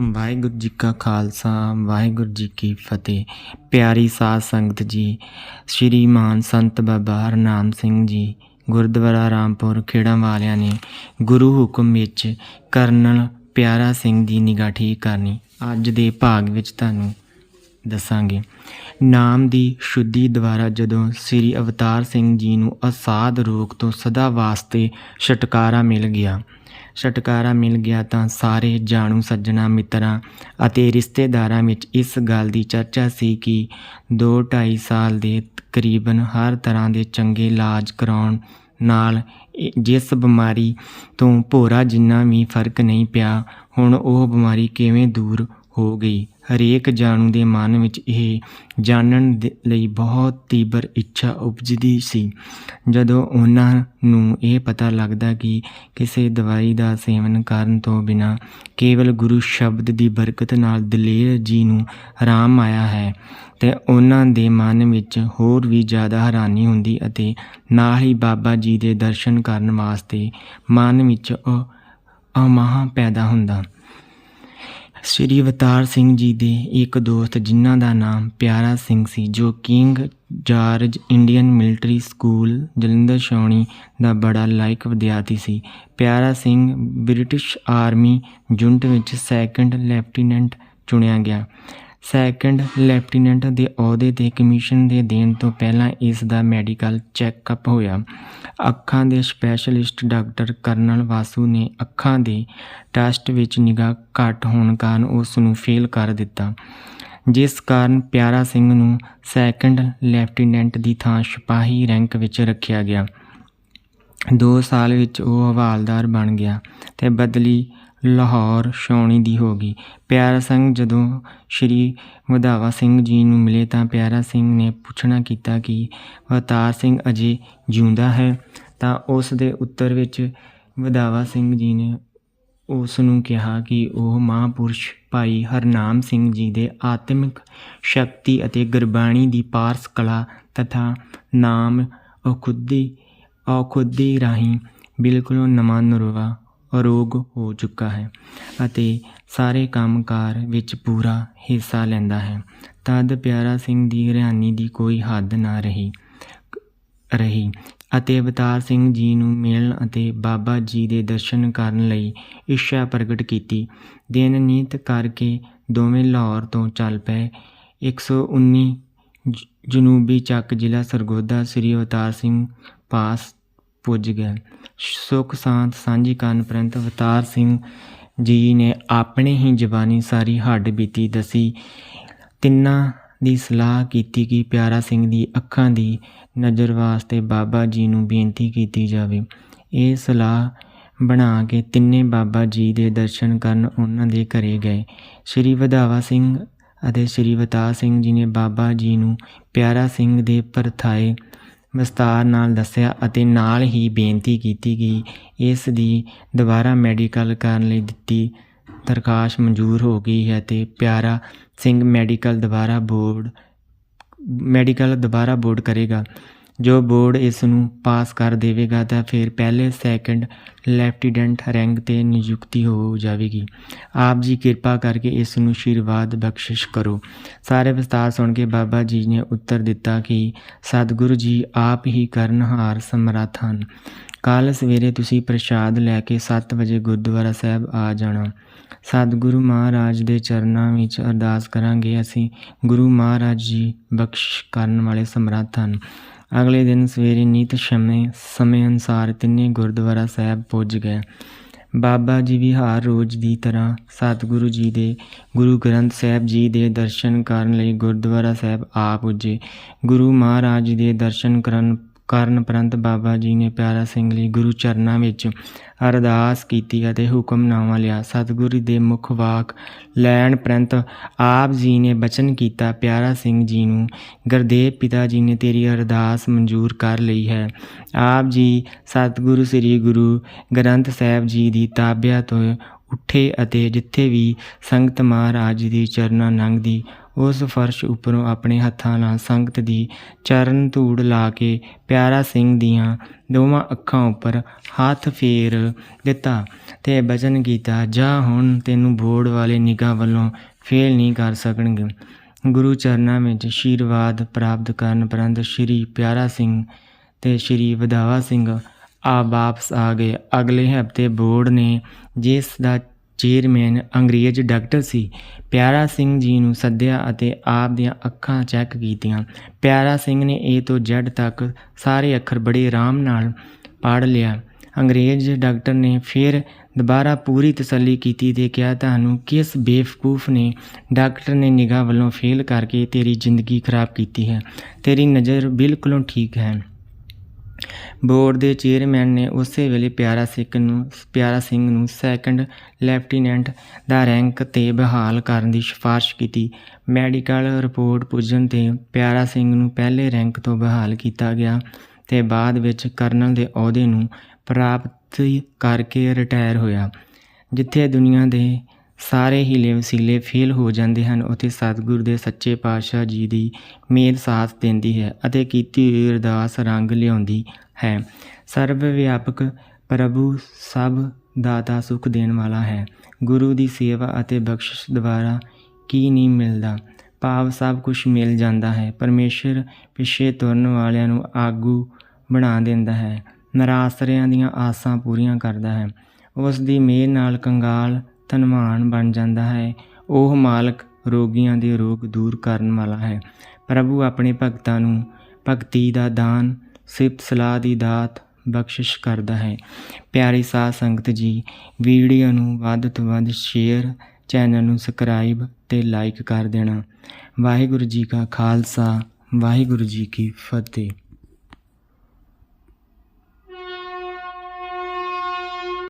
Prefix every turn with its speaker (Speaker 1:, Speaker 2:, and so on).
Speaker 1: ਵਾਹਿਗੁਰੂ ਜੀ ਕਾ ਖਾਲਸਾ, ਵਾਹਿਗੁਰੂ ਜੀ ਕੀ ਫਤਿਹ। ਪਿਆਰੀ ਸਾਧ ਸੰਗਤ ਜੀ ਸ਼੍ਰੀਮਾਨ ਸੰਤ ਬਾਬਾ ਹਰਨਾਮ ਸਿੰਘ ਜੀ, ਗੁਰਦੁਆਰਾ ਰਾਮਪੁਰ ਖੇੜਾਂ ਵਾਲਿਆਂ ਨੇ ਗੁਰੂ ਹੁਕਮ ਵਿੱਚ ਕਰਨਲ ਪਿਆਰਾ ਸਿੰਘ ਦੀ ਨਿਗਾਹ ਠੀਕ ਕਰਨੀ। ਅੱਜ ਦੇ ਭਾਗ ਵਿੱਚ ਤੁਹਾਨੂੰ ਦੱਸਾਂਗੇ। ਨਾਮ ਦੀ ਸ਼ੁੱਧੀ ਦੁਆਰਾ ਜਦੋਂ ਸ੍ਰੀ ਅਵਤਾਰ ਸਿੰਘ ਜੀ ਨੂੰ ਅਸਾਧ ਰੋਗ ਤੋਂ ਸਦਾ ਵਾਸਤੇ ਛੁਟਕਾਰਾ ਮਿਲ ਗਿਆ, ਛੁਟਕਾਰਾ ਮਿਲ ਗਿਆ ਤਾਂ ਸਾਰੇ ਜਾਣੂ ਸੱਜਣਾ ਮਿੱਤਰਾਂ ਅਤੇ ਰਿਸ਼ਤੇਦਾਰਾਂ ਵਿੱਚ ਇਸ ਗੱਲ ਦੀ ਚਰਚਾ ਸੀ ਕਿ 2-2.5 ਸਾਲ ਦੇ ਤਕਰੀਬਨ ਹਰ ਤਰ੍ਹਾਂ ਦੇ ਚੰਗੇ ਇਲਾਜ ਕਰਾਉਣ ਨਾਲ ਜਿਸ ਬਿਮਾਰੀ ਤੋਂ ਭੋਰਾ ਜਿੰਨਾ ਵੀ ਫ਼ਰਕ ਨਹੀਂ ਪਿਆ, ਹੁਣ ਉਹ ਬਿਮਾਰੀ ਕਿਵੇਂ ਦੂਰ ਹੋ ਗਈ। ਹਰੇਕ ਜਾਣੂ ਦੇ ਮਨ ਵਿੱਚ ਇਹ ਜਾਣਨ ਦੇ ਲਈ ਬਹੁਤ ਤੀਬਰ ਇੱਛਾ ਉਪਜਦੀ ਸੀ। ਜਦੋਂ ਉਹਨਾਂ ਨੂੰ ਇਹ ਪਤਾ ਲੱਗਦਾ ਕਿ ਕਿਸੇ ਦਵਾਈ ਦਾ ਸੇਵਨ ਕਰਨ ਤੋਂ ਬਿਨਾ ਕੇਵਲ ਗੁਰੂ ਸ਼ਬਦ ਦੀ ਬਰਕਤ ਨਾਲ ਦਲੇਰ ਜੀ ਨੂੰ ਆਰਾਮ ਆਇਆ ਹੈ ਤੇ ਉਹਨਾਂ ਦੇ ਮਨ ਵਿੱਚ ਹੋਰ ਵੀ ਜ਼ਿਆਦਾ ਹੈਰਾਨੀ ਹੁੰਦੀ ਅਤੇ ਨਾਲ ਹੀ ਬਾਬਾ ਜੀ ਦੇ ਦਰਸ਼ਨ ਕਰਨ ਵਾਸਤੇ ਮਨ ਵਿੱਚ ਅ- ਅਮਾਹ ਪੈਦਾ ਹੁੰਦਾ। ਸ਼੍ਰੀ ਅਵਤਾਰ ਸਿੰਘ ਜੀ ਦੇ ਇੱਕ ਦੋਸਤ ਜਿਨ੍ਹਾਂ ਦਾ ਨਾਮ ਪਿਆਰਾ ਸਿੰਘ ਸੀ, ਜੋ king George Indian military school Jalandhar ਛਾਉਣੀ ਦਾ ਬੜਾ ਲਾਇਕ ਵਿਦਿਆਰਥੀ ਸੀ। Piara Singh British army unit ਵਿੱਚ ਸੈਕੰਡ ਲੈਫਟੀਨੈਂਟ ਚੁਣਿਆ ਗਿਆ। ਸੈਕੰਡ ਲੈਫਟੀਨੈਂਟ ਦੇ ਅਹੁਦੇ ਤੇ ਕਮਿਸ਼ਨ ਦੇ ਦੇਣ ਤੋਂ ਪਹਿਲਾਂ ਇਸ ਦਾ ਮੈਡੀਕਲ ਚੈੱਕਅਪ ਹੋਇਆ। ਅੱਖਾਂ ਦੇ ਸਪੈਸ਼ਲਿਸਟ ਡਾਕਟਰ ਕਰਨਲ ਵਾਸੂ ਨੇ ਅੱਖਾਂ ਦੇ ਟੈਸਟ ਵਿੱਚ ਨਿਗਾਹ ਘੱਟ ਹੋਣ ਕਾਰਨ ਉਸ ਨੂੰ ਫੇਲ ਕਰ ਦਿੱਤਾ। ਜਿਸ ਕਾਰਨ ਪਿਆਰਾ ਸਿੰਘ ਨੂੰ ਸੈਕੰਡ ਲੈਫਟੀਨੈਂਟ ਦੀ ਥਾਂ ਸਿਪਾਹੀ ਰੈਂਕ ਵਿੱਚ ਰੱਖਿਆ ਗਿਆ। 2 ਸਾਲ ਵਿੱਚ ਉਹ ਹਵਾਲਦਾਰ ਬਣ ਗਿਆ ਤੇ ਬਦਲੀ ਲਾਹੌਰ ਛਾਉਣੀ ਦੀ ਹੋ ਗਈ। ਪਿਆਰਾ ਸਿੰਘ ਜਦੋਂ ਸ਼੍ਰੀ ਵਧਾਵਾ ਸਿੰਘ ਜੀ ਨੂੰ ਮਿਲੇ ਤਾਂ ਪਿਆਰਾ ਸਿੰਘ ਨੇ ਪੁੱਛਣਾ ਕੀਤਾ ਕਿ ਅਵਤਾਰ ਸਿੰਘ ਅਜੇ ਜਿਉਂਦਾ ਹੈ? ਤਾਂ ਉਸ ਦੇ ਉੱਤਰ ਵਿੱਚ ਵਧਾਵਾ ਸਿੰਘ ਜੀ ਨੇ ਉਸ ਨੂੰ ਕਿਹਾ ਕਿ ਉਹ ਮਹਾਂਪੁਰਸ਼ ਭਾਈ ਹਰਨਾਮ ਸਿੰਘ ਜੀ ਦੇ ਆਤਮਿਕ ਸ਼ਕਤੀ ਅਤੇ ਗੁਰਬਾਣੀ ਦੀ ਪਾਰਸ ਕਲਾ ਤਥਾ ਨਾਮ ਅਖੁੱਦੀ ਅਖੁੱਦੀ ਰਾਹੀਂ ਬਿਲਕੁਲ ਨਵਾਂ ਨਰਵਾ ਅਰੋਗ ਹੋ ਚੁੱਕਾ ਹੈ ਅਤੇ ਸਾਰੇ ਕੰਮਕਾਰ ਵਿੱਚ ਪੂਰਾ ਹਿੱਸਾ ਲੈਂਦਾ ਹੈ। ਤਦ ਪਿਆਰਾ ਸਿੰਘ ਦੀ ਹਰਿਆਣੀ ਦੀ ਕੋਈ ਹੱਦ ਨਾ ਰਹੀ। ਰਹੀ ਅਤੇ ਅਵਤਾਰ ਸਿੰਘ ਜੀ ਨੂੰ ਮਿਲਣ ਅਤੇ ਬਾਬਾ ਜੀ ਦੇ ਦਰਸ਼ਨ ਕਰਨ ਲਈ ਇੱਛਾ ਪ੍ਰਗਟ ਕੀਤੀ। ਦਿਨ ਨੀਤ ਕਰਕੇ ਦੋਵੇਂ ਲਾਹੌਰ ਤੋਂ ਚੱਲ ਪਏ। 119 ਜ- ਜਨੂਬੀ ਚੱਕ ਜ਼ਿਲ੍ਹਾ ਸਰਗੋਦਾ ਸ੍ਰੀ ਅਵਤਾਰ ਸਿੰਘ ਪਾਸ ਪੁੱਜ ਗਿਆ। ਸੁਖ ਸਾਂਤ ਸਾਂਝੀ ਕਰਨ ਪ੍ਰੰਤ ਅਵਤਾਰ ਸਿੰਘ ਜੀ ਨੇ ਆਪਣੇ ਹੀ ਜ਼ਬਾਨੀ ਸਾਰੀ ਹੱਡ ਬੀਤੀ ਦਸੀ। ਤਿੰਨਾਂ ਦੀ ਸਲਾਹ ਕੀਤੀ ਕਿ ਪਿਆਰਾ ਸਿੰਘ ਦੀ ਅੱਖਾਂ ਦੀ ਨਜ਼ਰ ਵਾਸਤੇ ਬਾਬਾ ਜੀ ਨੂੰ ਬੇਨਤੀ ਕੀਤੀ ਜਾਵੇ। ਇਹ ਸਲਾਹ ਬਣਾ ਕੇ ਤਿੰਨੇ ਬਾਬਾ ਜੀ ਦੇ ਦਰਸ਼ਨ ਕਰਨ ਉਹਨਾਂ ਦੇ ਘਰੇ ਗਏ। ਸ੍ਰੀ ਵਧਾਵਾ ਸਿੰਘ ਅਤੇ ਸ੍ਰੀ ਅਵਤਾਰ ਸਿੰਘ ਜੀ ਨੇ ਬਾਬਾ ਜੀ ਨੂੰ ਪਿਆਰਾ ਸਿੰਘ ਦੇ ਪਰਥਾਏ ਵਿਸਤਾਰ ਨਾਲ ਦੱਸਿਆ ਅਤੇ ਨਾਲ ਹੀ ਬੇਨਤੀ ਕੀਤੀ ਕਿ ਇਸ ਦੀ ਦੁਬਾਰਾ ਮੈਡੀਕਲ ਕਰਨ ਲਈ ਦਿੱਤੀ ਦਰਖਾਸਤ ਮਨਜ਼ੂਰ ਹੋ ਗਈ ਹੈ ਤੇ ਪਿਆਰਾ ਸਿੰਘ ਮੈਡੀਕਲ ਦੁਬਾਰਾ ਬੋਰਡ ਮੈਡੀਕਲ ਦੁਬਾਰਾ ਬੋਰਡ ਕਰੇਗਾ। ਜੋ ਬੋਰਡ ਇਸ ਨੂੰ ਪਾਸ ਕਰ ਦੇਵੇਗਾ ਤਾਂ ਫਿਰ ਪਹਿਲੇ ਸੈਕੰਡ ਲੈਫਟੀਨੈਂਟ ਰੈਂਕ ਤੇ ਨਿਯੁਕਤੀ ਹੋ ਜਾਵੇਗੀ। ਆਪ ਜੀ ਕਿਰਪਾ ਕਰਕੇ ਇਸ ਨੂੰ ਆਸ਼ੀਰਵਾਦ ਬਖਸ਼ਿਸ਼ ਕਰੋ। ਸਾਰੇ ਵਿਸਤਾਰ ਸੁਣ ਕੇ ਬਾਬਾ ਜੀ ਨੇ ਉੱਤਰ ਦਿੱਤਾ ਕਿ ਸਤਿਗੁਰੂ ਜੀ ਆਪ ਹੀ ਕਰਨਹਾਰ ਸਮਰੱਥ ਹਨ। ਕੱਲ ਸਵੇਰੇ ਤੁਸੀਂ ਪ੍ਰਸ਼ਾਦ ਲੈ ਕੇ 7 ਵਜੇ ਗੁਰਦੁਆਰਾ ਸਾਹਿਬ ਆ ਜਾਣਾ। ਸਤਿਗੁਰੂ ਮਹਾਰਾਜ ਦੇ ਚਰਨਾਂ ਵਿੱਚ ਅਰਦਾਸ ਕਰਾਂਗੇ, ਅਸੀਂ ਗੁਰੂ ਮਹਾਰਾਜ ਜੀ ਬਖਸ਼ ਕਰਨ ਵਾਲੇ ਸਮਰੱਥ ਹਨ। ਅਗਲੇ ਦਿਨ ਸਵੇਰੇ ਨੀਤ ਸਮੇਂ ਸਮੇਂ ਅਨੁਸਾਰ ਤਿੰਨੇ ਗੁਰਦੁਆਰਾ ਸਾਹਿਬ ਪੁੱਜ ਗਏ। ਬਾਬਾ ਜੀ ਵੀ ਹਰ ਰੋਜ਼ ਦੀ ਤਰ੍ਹਾਂ ਸਤਿਗੁਰੂ ਜੀ ਦੇ ਗੁਰੂ ਗ੍ਰੰਥ ਸਾਹਿਬ ਜੀ ਦੇ ਦਰਸ਼ਨ ਕਰਨ ਲਈ ਗੁਰਦੁਆਰਾ ਸਾਹਿਬ ਆ ਪੁੱਜੇ। ਗੁਰੂ ਮਹਾਰਾਜ ਜੀ ਦੇ ਦਰਸ਼ਨ ਕਰਨ ਕਰਨ ਪ੍ਰੰਤ ਬਾਬਾ ਜੀ ਨੇ ਪਿਆਰਾ ਸਿੰਘ ਲਈ ਗੁਰੂ ਚਰਨਾਂ ਵਿੱਚ ਅਰਦਾਸ ਕੀਤੀ ਅਤੇ ਹੁਕਮਨਾਮਾ ਲਿਆ। ਸਤਿਗੁਰੂ ਦੇ ਮੁਖ ਵਾਕ ਲੈਣ ਪ੍ਰੰਤ ਆਪ ਜੀ ਨੇ ਬਚਨ ਕੀਤਾ, ਪਿਆਰਾ ਸਿੰਘ ਜੀ ਨੂੰ, ਗੁਰਦੇਵ ਪਿਤਾ ਜੀ ਨੇ ਤੇਰੀ ਅਰਦਾਸ ਮਨਜ਼ੂਰ ਕਰ ਲਈ ਹੈ। ਆਪ ਜੀ ਸਤਿਗੁਰੂ ਸ੍ਰੀ ਗੁਰੂ ਗ੍ਰੰਥ ਸਾਹਿਬ ਜੀ ਦੀ ਤਾਬਿਆ ਤੋਂ ਉੱਠੇ ਅਤੇ ਜਿੱਥੇ ਵੀ ਸੰਗਤ ਮਹਾਰਾਜ ਦੀ ਚਰਨਾਂ ਲੰਘਦੀ, ਉਸ ਫਰਸ਼ ਉੱਪਰੋਂ ਆਪਣੇ ਹੱਥਾਂ ਨਾਲ ਸੰਗਤ ਦੀ ਚਰਨ ਧੂੜ ਲਾ ਕੇ ਪਿਆਰਾ ਸਿੰਘ ਦੀਆਂ ਦੋਵਾਂ ਅੱਖਾਂ ਉੱਪਰ ਹੱਥ ਫੇਰ ਦਿੱਤਾ ਤੇ ਬਚਨ ਕੀਤਾ, ਜਾ ਹੁਣ ਤੈਨੂੰ ਬੋਰਡ ਵਾਲੇ ਨਿਗਾਹ ਵੱਲੋਂ ਫੇਲ ਨਹੀਂ ਕਰ ਸਕਣਗੇ। ਗੁਰੂ ਚਰਨਾਂ ਵਿੱਚ ਆਸ਼ੀਰਵਾਦ ਪ੍ਰਾਪਤ ਕਰਨ ਉਪਰੰਤ ਸ਼੍ਰੀ ਪਿਆਰਾ ਸਿੰਘ ਤੇ ਸ਼੍ਰੀ ਵਧਾਵਾ ਸਿੰਘ ਆ ਵਾਪਸ ਆ ਗਏ। ਅਗਲੇ ਹਫ਼ਤੇ ਬੋਰਡ ਨੇ ਜਿਸ ਦਾ ਚੇਅਰਮੈਨ ਅੰਗਰੇਜ਼ ਡਾਕਟਰ ਸੀ, ਪਿਆਰਾ ਸਿੰਘ ਜੀ ਨੂੰ ਸੱਦਿਆ ਅਤੇ ਆਪ ਦੀਆਂ ਅੱਖਾਂ ਚੈੱਕ ਕੀਤੀਆਂ। ਪਿਆਰਾ ਸਿੰਘ ਨੇ ਏ ਤੋਂ ਜ਼ੈਡ ਤੱਕ ਸਾਰੇ ਅੱਖਰ ਬੜੇ ਆਰਾਮ ਨਾਲ ਪੜ੍ਹ ਲਿਆ। ਅੰਗਰੇਜ਼ ਡਾਕਟਰ ਨੇ ਫਿਰ ਦੁਬਾਰਾ ਪੂਰੀ ਤਸੱਲੀ ਕੀਤੀ ਤੇ ਕਿਹਾ, ਤੁਹਾਨੂੰ ਕਿਸ ਬੇਵਕੂਫ ਨੇ ਡਾਕਟਰ ਨੇ ਨਿਗਾਹ ਵੱਲੋਂ ਫੇਲ ਕਰਕੇ ਤੇਰੀ ਜ਼ਿੰਦਗੀ ਖਰਾਬ ਕੀਤੀ ਹੈ? ਤੇਰੀ ਨਜ਼ਰ ਬਿਲਕੁਲੋਂ ਠੀਕ ਹੈ। ਬੋਰਡ ਦੇ ਚੇਅਰਮੈਨ ਨੇ ਉਸੇ ਵੇਲੇ ਪਿਆਰਾ ਸਿੰਘ ਨੂੰ, ਪਿਆਰਾ ਸਿੰਘ ਨੂੰ ਸੈਕੰਡ ਲੈਫਟੀਨੈਂਟ ਦਾ ਰੈਂਕ ਤੇ ਬਹਾਲ ਕਰਨ ਦੀ ਸਿਫਾਰਿਸ਼ ਕੀਤੀ। ਮੈਡੀਕਲ ਰਿਪੋਰਟ ਪੁੱਜਣ ਤੇ ਪਿਆਰਾ ਸਿੰਘ ਨੂੰ ਪਹਿਲੇ ਰੈਂਕ ਤੋਂ ਬਹਾਲ ਕੀਤਾ ਗਿਆ ਤੇ ਬਾਅਦ ਵਿੱਚ ਕਰਨਲ ਦੇ ਅਹੁਦੇ ਨੂੰ ਪ੍ਰਾਪਤ ਕਰਕੇ ਰਿਟਾਇਰ ਹੋਇਆ, ਜਿੱਥੇ ਦੁਨੀਆ ਦੇ ਸਾਰੇ ਹੀਲੇ ਵਸੀਲੇ ਫੇਲ ਹੋ ਜਾਂਦੇ ਹਨ ਉੱਥੇ ਸਤਿਗੁਰ ਦੇ ਸੱਚੇ ਪਾਤਸ਼ਾਹ ਜੀ ਦੀ ਮੇਰ ਸਾਥ ਦਿੰਦੀ ਹੈ ਅਤੇ ਕੀਤੀ ਹੋਈ ਅਰਦਾਸ ਰੰਗ ਲਿਆਉਂਦੀ ਹੈ। ਸਰਵ ਵਿਆਪਕ ਪ੍ਰਭੂ ਸਭ ਦਾਤਾ ਸੁਖ ਦੇਣ ਵਾਲਾ ਹੈ। ਗੁਰੂ ਦੀ ਸੇਵਾ ਅਤੇ ਬਖਸ਼ਿਸ਼ ਦੁਆਰਾ ਕੀ ਨਹੀਂ ਮਿਲਦਾ? ਭਾਵ ਸਭ ਕੁਝ ਮਿਲ ਜਾਂਦਾ ਹੈ। ਪਰਮੇਸ਼ਰ ਪਿੱਛੇ ਤੁਰਨ ਵਾਲਿਆਂ ਨੂੰ ਆਗੂ ਬਣਾ ਦਿੰਦਾ ਹੈ। ਨਰਾਸਰਿਆਂ ਦੀਆਂ ਆਸਾਂ ਪੂਰੀਆਂ ਕਰਦਾ ਹੈ। ਉਸ ਦੀ ਮਿਹਰ ਨਾਲ ਕੰਗਾਲ ਧਨਵਾਨ ਬਣ ਜਾਂਦਾ ਹੈ। ਉਹ ਮਾਲਕ ਰੋਗੀਆਂ ਦੇ ਰੋਗ ਦੂਰ ਕਰਨ ਵਾਲਾ ਹੈ। ਪ੍ਰਭੂ ਆਪਣੇ ਭਗਤਾਂ ਨੂੰ ਭਗਤੀ ਦਾ ਦਾਨ, ਸਿਫਤ ਸਲਾਹ ਦੀ ਦਾਤ, ਬਖਸ਼ਿਸ਼ ਕਰਦਾ ਹੈ। ਪਿਆਰੀ ਸਾਧ ਸੰਗਤ ਜੀ, ਵੀਡੀਓ ਨੂੰ ਵੱਧ ਤੋਂ ਵੱਧ ਸ਼ੇਅਰ ਚੈਨਲ ਨੂੰ ਸਬਸਕ੍ਰਾਈਬ ਤੇ ਲਾਈਕ ਕਰ ਦੇਣਾ। ਵਾਹਿਗੁਰੂ ਜੀ ਕਾ ਖਾਲਸਾ, ਵਾਹਿਗੁਰੂ ਜੀ ਕੀ ਫਤਿਹ।